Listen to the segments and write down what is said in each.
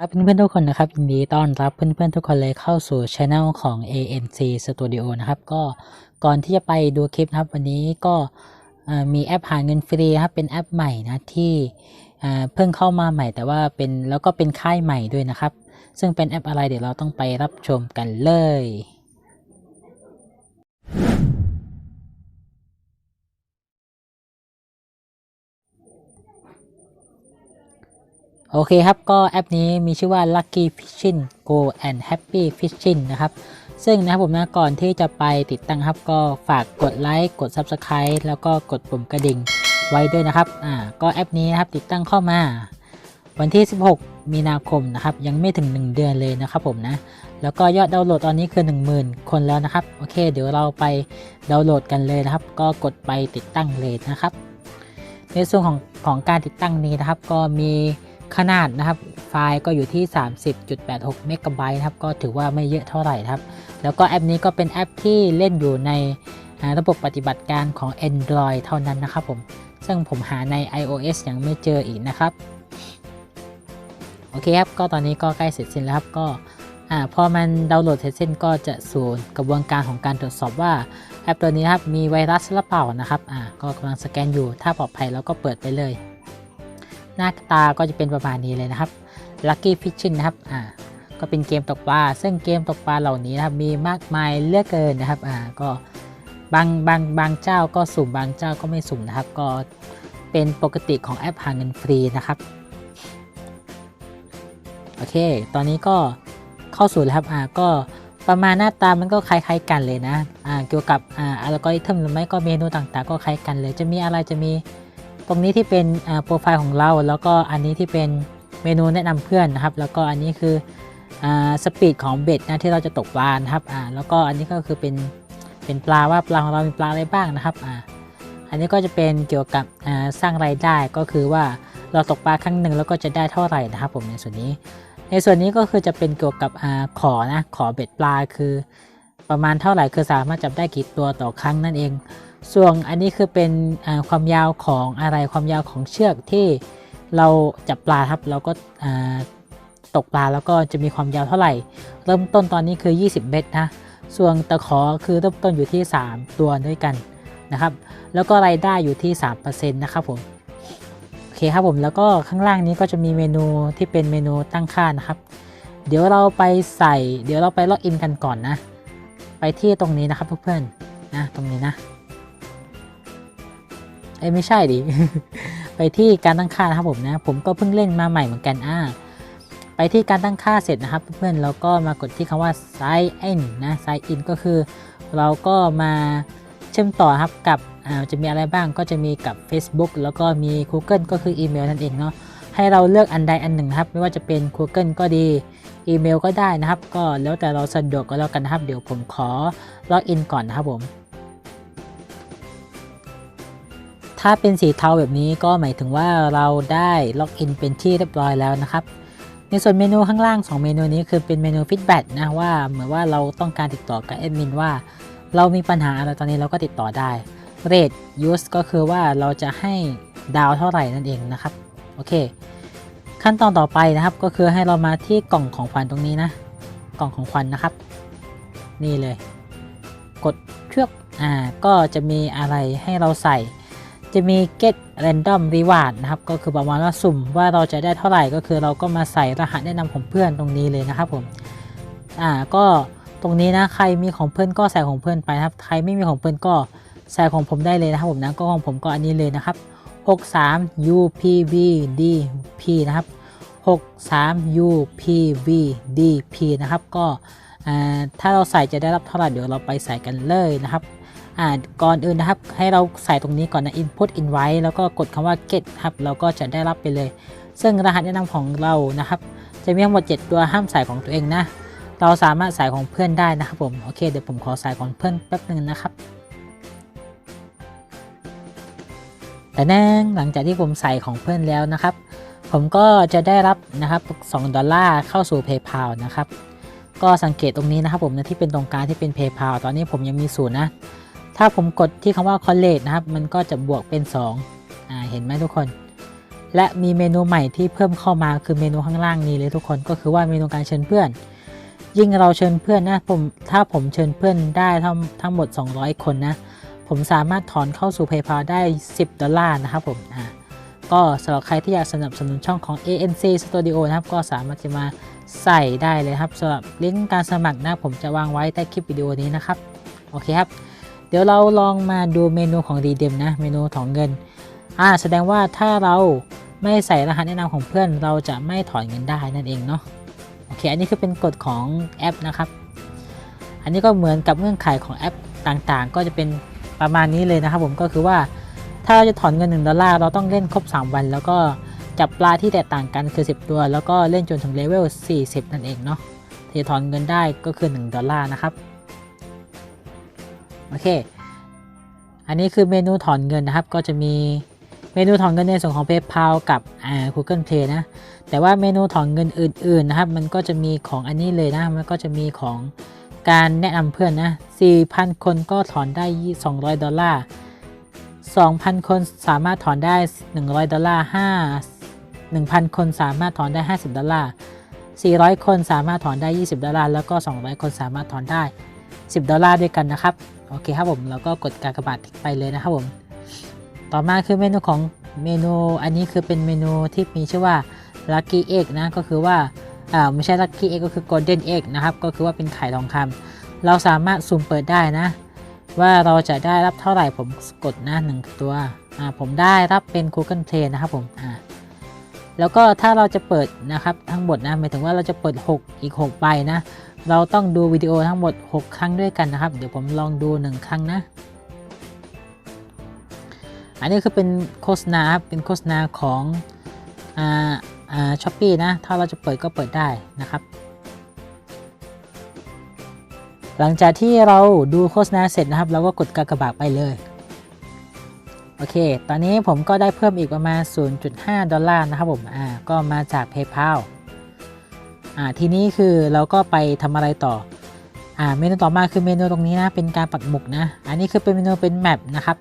ครับเพื่อนๆทุกคนนะครับยินดีต้อนรับเพื่อนๆทุกคนเลยเข้าสู่ช anel ของ ANC Studio นะครับก็ก่อนที่จะไปดูคลิปนะครับวันนี้ก็มีแอปหาเงินฟรีครับเป็นแอปใหม่นะที่เอ่อเพิ่งเข้ามาใหม่แต่ว่าเป็นแล้วก็เป็นค่ายใหม่ด้วยนะครับ ซึ่งเป็นแอปอะไรเดี๋ยวเราต้องไปรับชมกันเลย โอเคครับ ก็แอปนี้มีชื่อว่า Lucky Fishing Go and Happy Fishing นะครับ ซึ่งนะครับผมนะก่อนที่จะไปติดตั้งครับก็ฝากกดไลค์กด Subscribe แล้วก็กดปุ่มกระดิ่งไว้ด้วยนะครับ อ่า ก็แอปนี้นะครับติดตั้งเข้ามา วันที่ 16 มีนาคมนะครับ ยังไม่ถึง 1 เดือนเลยนะครับผมนะ แล้วก็ยอดดาวน์โหลดตอนนี้คือ 10,000 คนแล้วนะครับ โอเค เดี๋ยวเราไปดาวน์โหลดกันเลยนะครับ ก็กดไปติดตั้งเลยนะครับ ในส่วนของของการติดตั้งนี้นะครับ ก็มี ขนาดนะครับ ไฟล์ก็อยู่ที่ 30.86เมกะไบต์นะครับ ก็ถือว่าไม่เยอะเท่าไหร่ครับ แล้วก็แอปนี้ก็เป็นแอปที่เล่นอยู่ในระบบปฏิบัติการของ Android เท่านั้นนะครับผม ซึ่งผมหาใน iOS ยังไม่เจออีกนะครับ โอเคครับ ก็ตอนนี้ก็ใกล้เสร็จสิ้นแล้วครับ ก็พอมันดาวน์โหลดเสร็จสิ้นก็จะสู่กระบวนการของการตรวจสอบว่าแอปตัวนี้ครับมีไวรัสหรือเปล่านะครับ อ่า ก็กำลังสแกนอยู่ ถ้าปลอดภัยเราก็เปิดไปเลย หน้าตาก็จะเป็นประมาณนี้เลยนะครับ Lucky Fishing นะครับอ่าก็เป็นเกมตกปลาซึ่งเกมตกปลาเหล่านี้นะครับมีมากมายเลือกเกินนะครับอ่าก็บางบางบางเจ้าก็สุ่มบางเจ้าก็ไม่สุ่มนะครับ ก็เป็นปกติของแอปหาเงินฟรีนะครับโอเค ตอนนี้ก็เข้าสู่แล้วครับอ่าก็ประมาณหน้าตามันก็คล้ายๆกันเลยนะอ่าเกี่ยวกับอ่าอัลกอริทึมหรือไม่ก็เมนูต่างๆ ก็คล้ายกันเลย จะมีอะไรจะมี ตรงนี้ที่เป็นโปรไฟล์ของเรา แล้วก็อันนี้ที่เป็นเมนูแนะนำเพื่อนนะครับ แล้วก็อันนี้คือสปีดของเบ็ดนะที่เราจะตกปลานะครับอ่าแล้วก็อันนี้ก็คือเป็นเป็นปลาว่าปลาของเรามีปลาอะไรบ้างนะครับอ่าอันนี้ก็จะเป็นเกี่ยวกับสร้างรายได้ก็คือว่าเราตกปลาครั้งหนึ่งแล้วก็จะได้เท่าไหร่นะครับ ผมในส่วนนี้ ในส่วนนี้ก็คือจะเป็นเกี่ยวกับอขอนะขอเบ็ดปลาคือ ประมาณเท่าไหร่คือสามารถจับได้กี่ตัวต่อครั้งนั่นเอง ส่วนอันนี้คือเป็นความยาวของอะไรความยาวของเชือกที่เราจับปลาครับเราก็ตกปลาแล้วก็จะมีความยาวเท่าไหร่ เริ่มต้นตอนนี้คือ 20 เมตรนะส่วนตะขอคือเริ่มต้นอยู่ที่ 3 ตัวด้วยกันนะครับ แล้วก็รายได้อยู่ที่ 3%นะครับผมโอเคครับผมแล้วก็ข้างล่างนี้ก็จะมีเมนูที่เป็นเมนูตั้งค่านะครับ เดี๋ยวเราไปใส่ เดี๋ยวเราไปล็อกอินกันก่อนนะ ไปที่ตรงนี้นะครับเพื่อนๆนะตรงนี้นะ เอ้ไม่ใช่ดิ ไปที่การตั้งค่านะครับผมนะ ผมก็เพิ่งเล่นมาใหม่เหมือนกันอ่าไปที่การตั้งค่าเสร็จนะครับ เพื่อนๆเราก็มากดที่คำว่า sign in นะ sign in ก็คือ เราก็มาเชื่อมต่อครับกับอ่าจะมีอะไรบ้างก็จะมีกับ Facebook แล้วก็มี Google ก็คืออีเมลนั่นเองเนาะให้เราเลือกอันใดอันหนึ่งครับไม่ว่าจะเป็น Google ก็ดีอีเมลก็ได้นะครับ ก็แล้วแต่เราสะดวกก็แล้วกันนะครับ เดี๋ยวผมขอล็อกอินก่อนนะครับผม ถ้าเป็นสีเทาแบบนี้ก็หมายถึงว่าเราได้ล็อกอินเป็นที่เรียบร้อยแล้วนะครับ ในส่วนเมนูข้างล่าง 2 เมนูนี้คือเป็นเมนูฟีดแบ็กนะว่าเหมือนว่าเราต้องการติดต่อกับแอดมินว่า เรามีปัญหาอะไรตอนนี้เราก็ติดต่อได้ rate use ก็คือว่าเราจะให้ดาวเท่าไหร่นั่นเองนะครับโอเค ขั้นตอนต่อไปนะครับก็คือให้เรามาที่กล่องของขวัญตรงนี้นะ กล่องของขวัญนะครับ นี่เลย กดเชือกอ่าก็จะมีอะไรให้เราใส่ จะมี get random reward นะครับ ก็คือประมาณว่าสุ่มว่าเราจะได้เท่าไหร่ก็คือเราก็มาใส่รหัสแนะนำของเพื่อนตรงนี้เลยนะครับผมอ่าก็ตรงนี้นะใครมีของเพื่อนก็ใส่ของเพื่อนไปนะครับ ใครไม่มีของเพื่อนก็ใส่ของผมได้เลยนะครับผมนะก็ของผมก็อันนี้เลยนะครับ 63 UPVDP นะครับ 63 UPVDP นะครับ ก็อ่าถ้าเราใส่จะได้รับเท่าไหร่เดี๋ยวเราไปใส่กันเลยนะครับ อ่าก่อนอื่นนะครับ ให้เราใส่ตรงนี้ก่อนนะ input invite แล้วก็กดคำว่า get ครับ เราก็จะได้รับไปเลย ซึ่งรหัสแนะนำของเรานะครับ จะมีทั้งหมด 7 ตัวห้ามใส่ของตัวเองนะ เราสามารถใส่ของเพื่อนได้นะครับผม โอเค เดี๋ยวผมขอใส่ของเพื่อนแป๊บหนึ่งนะครับ แต่แน่งหลังจากที่ผมใส่ของเพื่อนแล้วนะครับ ผมก็จะได้รับนะครับ 2 ดอลลาร์เข้าสู่ PayPal นะครับ ก็สังเกตตรงนี้นะครับผมนะที่เป็นตรงกลางที่เป็น PayPal ตอนนี้ผมยังมีศูนย์นะ ถ้าผมกดที่คำว่า college นะครับ มันก็จะบวกเป็น2อ่าเห็นไหมทุกคน และมีเมนูใหม่ที่เพิ่มเข้ามาคือเมนูข้างล่างนี้เลยทุกคนก็คือว่าเมนูการเชิญเพื่อน ยิ่งเราเชิญเพื่อนนะผมถ้าผมเชิญเพื่อนได้ทั้งทั้งหมด 200 คนนะ ผมสามารถถอนเข้าสู่ PayPal ได้ 10 ดอลลาร์นะครับผมอ่าก็สำหรับใครที่อยากสนับสนุนช่องของ ANC Studio นะครับ ก็สามารถจะมาใส่ได้เลยครับสำหรับลิงก์การสมัครนะผมจะวางไว้ใต้คลิปวิดีโอนี้นะครับ โอเคครับ เดี๋ยวเราลองมาดูเมนูของ Redeem นะเมนูถอนเงินอ่าแสดงว่าถ้าเราไม่ใส่รหัสแนะนำของเพื่อน เราจะไม่ถอนเงินได้นั่นเองเนาะโอเค อันนี้คือเป็นกฎของแอปนะครับ อันนี้ก็เหมือนกับเงื่อนไขของแอปต่างๆ ก็จะเป็นประมาณนี้เลยนะครับผมก็คือว่าถ้าเราจะถอนเงิน 1 ดอลลาร์เราต้องเล่นครบ 3 วัน แล้วก็จับปลาที่แตกต่างกันคือ 10 ตัว แล้วก็เล่นจนถึงเลเวล40 นั่นเองเนาะที่ถอนเงินได้ก็คือ 1 ดอลลาร์นะครับ โอเค อันนี้คือเมนูถอนเงินนะครับ ก็จะมีเมนูถอนเงินในส่วนของ PayPal กับอ่า Google Play นะ แต่ว่าเมนูถอนเงินอื่นๆนะครับ มันก็จะมีของอันนี้เลยนะ มันก็จะมีของการแนะนำเพื่อนนะ 4,000 คนก็ถอนได้ 200 ดอลลาร์ 2,000 คนสามารถถอนได้ 100 ดอลลาร์ 5 1,000 คนสามารถถอนได้ 50 ดอลลาร์ 400 คนสามารถถอนได้ 20 ดอลลาร์ แล้วก็ 200 คนสามารถถอนได้ 10 ดอลลาร์ด้วยกันนะครับ โอเคครับผมแล้วก็กดการกระบาดไปเลยนะครับผม ต่อมาคือเมนูของเมนูอันนี้คือเป็นเมนูที่มีชื่อว่า Lucky Egg นะก็คือว่าอ่าไม่ใช่ Lucky Egg ก็คือ Golden Egg นะครับก็คือว่าเป็นไข่ทองคำเราสามารถสุ่มเปิดได้นะ ว่าเราจะได้รับเท่าไหร่ผมกดนะหนึ่งตัวอ่าผมได้รับเป็น Google Play นะครับผมอ่า แล้วก็ถ้าเราจะเปิดนะครับทั้งหมดนะหมายถึงว่าเราจะเปิด 6 อีก 6 ใบนะ เราต้องดูวิดีโอทั้งหมด 6 ครั้งด้วยกันนะครับ เดี๋ยวผมลองดู 1 ครั้งนะ อันนี้คือเป็นโฆษณาครับเป็นโฆษณาของอ่าอ่าช้อปปี้นะ ถ้าเราจะเปิดก็เปิดได้นะครับ หลังจากที่เราดูโฆษณาเสร็จนะครับ เราก็กดกากบาทไปเลย โอเค ตอนนี้ผมก็ได้เพิ่มอีกประมาณ 0.5 ดอลลาร์นะครับผมอ่าก็มาจาก PayPal อ่าทีนี้คือเราก็ไปทำอะไรต่ออ่าเมนูต่อมาคือเมนูตรงนี้นะเป็นการปักหมุกนะ อันนี้คือเป็นเมนูเป็นแมปนะครับ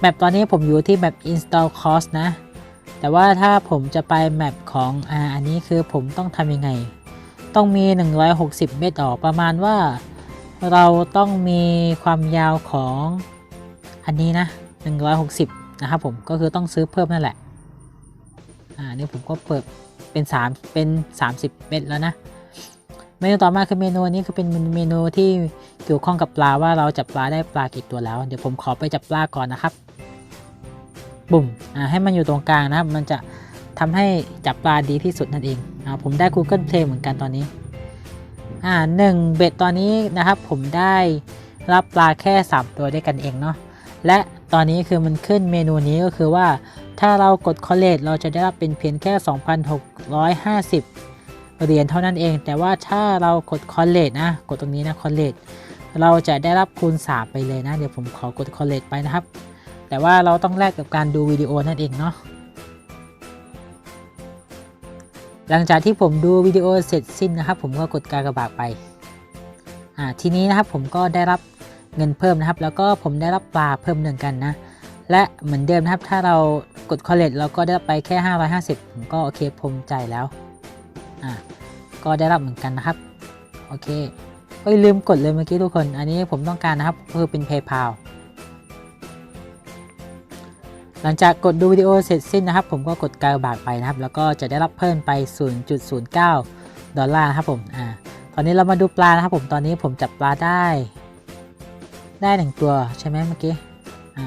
แมปตอนนี้ผมอยู่ที่แมป install cost นะ แต่ว่าถ้าผมจะไปแมปของอ่าอันนี้คือผมต้องทำยังไง ต้องมี 160 เมตรออกประมาณว่า เราต้องมีความยาวของอันนี้นะ 160 นะครับผมก็คือต้องซื้อเพิ่มนั่นแหละอ่านี่ผมก็เปิดเป็น 3 เป็น 30 เมตรแล้วนะเมนูต่อมาคือเมนูนี้คือเป็นเมนูที่เกี่ยวข้องกับปลาว่าเราจับปลาได้ปลากี่ตัวแล้ว เดี๋ยวผมขอไปจับปลาก่อนนะครับบุ่มอ่าให้มันอยู่ตรงกลางนะครับ มันจะทำให้จับปลาดีที่สุดนั่นเองอ่าผมได้ Google Play เหมือนกันตอนนี้อ่าหนึ่งเบ็ดตอนนี้นะครับ ผมได้รับปลาแค่ 3 ตัวด้วยกันเองเนาะและ ตอนนี้คือมันขึ้นเมนูนี้ก็คือว่า ถ้าเรากดคอลเลจเราจะได้รับเป็นเพียงแค่ 2,650 เหรียญเท่านั้นเอง แต่ว่าถ้าเรากดคอลเลจนะ กดตรงนี้นะคอลเลจเราจะได้รับคูณ 3 ไปเลยนะ เดี๋ยวผมขอกดคอลเลจไปนะครับ แต่ว่าเราต้องแลกกับการดูวิดีโอนั่นเองเนาะหลังจากที่ผมดูวิดีโอเสร็จสิ้นนะครับ ผมก็กดการกระบาดไป อ่าทีนี้นะครับผมก็ได้รับ เงินเพิ่มนะครับ แล้วก็ผมได้รับปลาเพิ่มเหมือนกันนะ และเหมือนเดิมนะครับ ถ้าเรากดคอลเลจเราก็ได้รับไปแค่ 550 ผมก็โอเคผมใจแล้วอ่าก็ได้รับเหมือนกันนะครับ โอเคเอ้ยลืมกดเลยเมื่อกี้ทุกคน อันนี้ผมต้องการนะครับคือเป็น PayPal หลังจากกดดูวิดีโอเสร็จสิ้นนะครับ ผมก็กดกาบาทไปนะครับ แล้วก็จะได้รับเพิ่มไป 0.09 ดอลลาร์นะครับผมอ่าตอนนี้เรามาดูปลานะครับผมตอนนี้ผมจับปลาได้ ได้หนึ่งตัวใช่ไหมเมื่อกี้ อ่า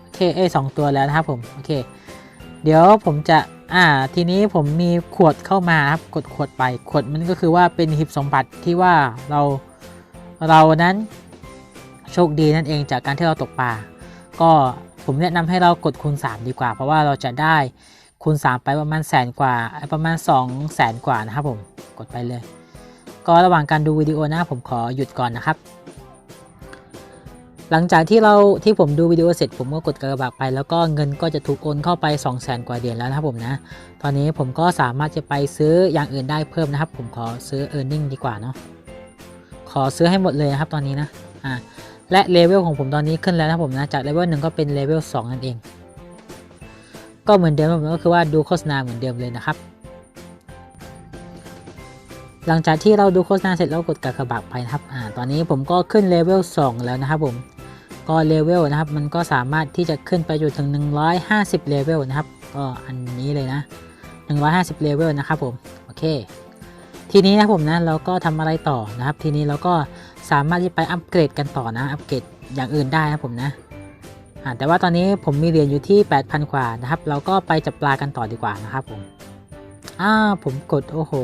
โอเคเอสองตัวแล้วนะครับผม โอเค เดี๋ยวผมจะ อ่า ทีนี้ผมมีขวดเข้ามาครับ กดขวดไป ขวดมันก็คือว่าเป็นหีบสมบัติที่ว่าเรา เรานั้นโชคดีนั่นเองจากการที่เราตกปลา ก็ผมแนะนำให้เรากดคูณ 3 ดีกว่า เพราะว่าเราจะได้คูณ 3 ไปประมาณแสนกว่า ประมาณ2แสนกว่านะครับผม กดไปเลย ก็ระหว่างการดูวิดีโอนะผมขอหยุดก่อนนะครับ หลังจากที่เราที่ผมดูวิดีโอเสร็จผมก็กดกระบาดไป แล้วก็เงินก็จะถูกโอนเข้าไป 2 0 0แสนกว่าเหรียญแล้วนะครับผมนะ ตอนนี้ผมก็สามารถจะไปซื้ออย่างอื่นได้เพิ่มนะครับ ผมขอซื้อ e a r n i n g ดีกว่าเนาะขอซื้อให้หมดเลยนะครับตอนนี้นะอ่าและเลเวลของผมตอนนี้ขึ้นแล้วนะผมนะจากเลเวลหนึ่งก็เป็นเลเวล2นั่นเอง ก็เหมือนเดิมผมก็คือว่าดูโฆษณาเหมือนเดิมเลยนะครับ หลังจากที่เราดูโฆษณาเสร็จแล้วกดกากบาทไปนะครับอ่าตอนนี้ผมก็ขึ้นเลเวล2แล้วนะครับผมก็เลเวลนะครับมันก็สามารถที่จะขึ้นไปอยู่ถึง 150เลเวลนะครับก็อันนี้เลยนะ 150เลเวลนะครับผมโอเค ทีนี้นะผมนะเราก็ทำอะไรต่อนะครับ ทีนี้เราก็สามารถที่ไปอัปเกรดกันต่อนะอัปเกรดอย่างอื่นได้นะผมนะแต่ว่าตอนนี้ผมมีเหรียญอยู่ที่ 8,000 กว่านะครับ เราก็ไปจับปลากันต่อดีกว่านะครับผมอ้าผมกดโอ้โห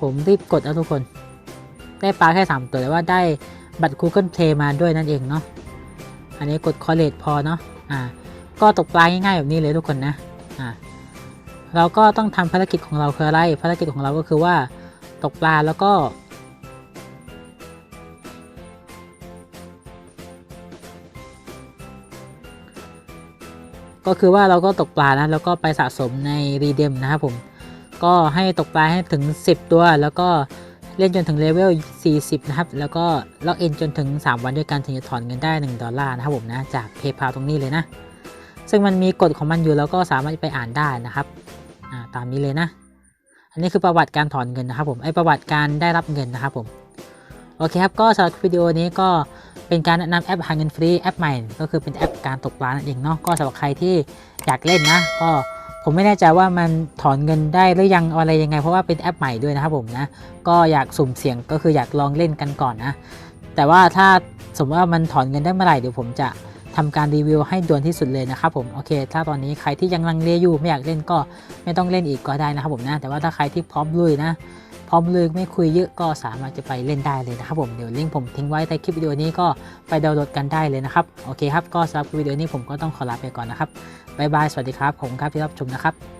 ผมรีบกดแล้วทุกคน ได้ปลาแค่ 3 ตัวแต่ว่าได้บัตร Google Play มาด้วยนั่นเองเนาะ อันนี้กดคอเลตพอเนาะ อ่า ก็ตกปลาง่ายๆแบบนี้เลยทุกคนนะ อ่า เราก็ต้องทำภารกิจของเราคืออะไร ภารกิจของเราก็คือว่าตกปลาแล้วก็ก็คือว่าเราก็ตกปลานะแล้วก็ไปสะสมในรีเดมนะครับผม ก็ให้ตกปลาให้ถึง 10 ตัว แล้วก็เล่นจนถึงเลเวล 40 นะครับ แล้วก็ล็อกอินจนถึง 3 วันด้วยกันถึงจะถอนเงินได้ 1 ดอลลาร์นะครับผมนะ จาก PayPal ตรงนี้เลยนะ ซึ่งมันมีกฎของมันอยู่แล้วก็สามารถไปอ่านได้นะครับาตามนี้เลยนะ อันนี้คือประวัติการถอนเงินนะครับผม ไอประวัติการได้รับเงินนะครับผม โอเคครับ ก็สำหรับวิดีโอนี้ก็เป็นการแนะนำแอปหาเงินฟรีแอปใหม่ ก็คือเป็นแอปการตกปลานั่นเองเนาะ ก็สำหรับใครที่อยากเล่นนะ ก็ ผมไม่แน่ใจว่ามันถอนเงินได้หรือยังอะไรยังไง เพราะว่าเป็นแอปใหม่ด้วยนะครับผมนะ ก็อยากสุ่มเสี่ยงก็คืออยากลองเล่นกันก่อนนะ แต่ว่าถ้าสมมติว่ามันถอนเงินได้เมื่อไหร่เดี๋ยวผมจะทำการรีวิวให้ด่วนที่สุดเลยนะครับผมโอเค ถ้าตอนนี้ใครที่ยังลังเลอยู่ไม่อยากเล่นก็ไม่ต้องเล่นอีกก็ได้นะครับผมนะแต่ว่าถ้าใครที่พร้อมลุยนะ พร้อมลุยไม่คุยเยอะก็สามารถจะไปเล่นได้เลยนะครับผมเดี๋ยวลิงก์ผมทิ้งไว้ใต้คลิปวิดีโอนี้ก็ไปดาวน์โหลดกันได้เลยนะครับโอเคครับก็สำหรับวิดีโอนี้ผมก็ต้องขอลาไปก่อนนะครับบายบายสวัสดีครับผมครับที่รับชมนะครับ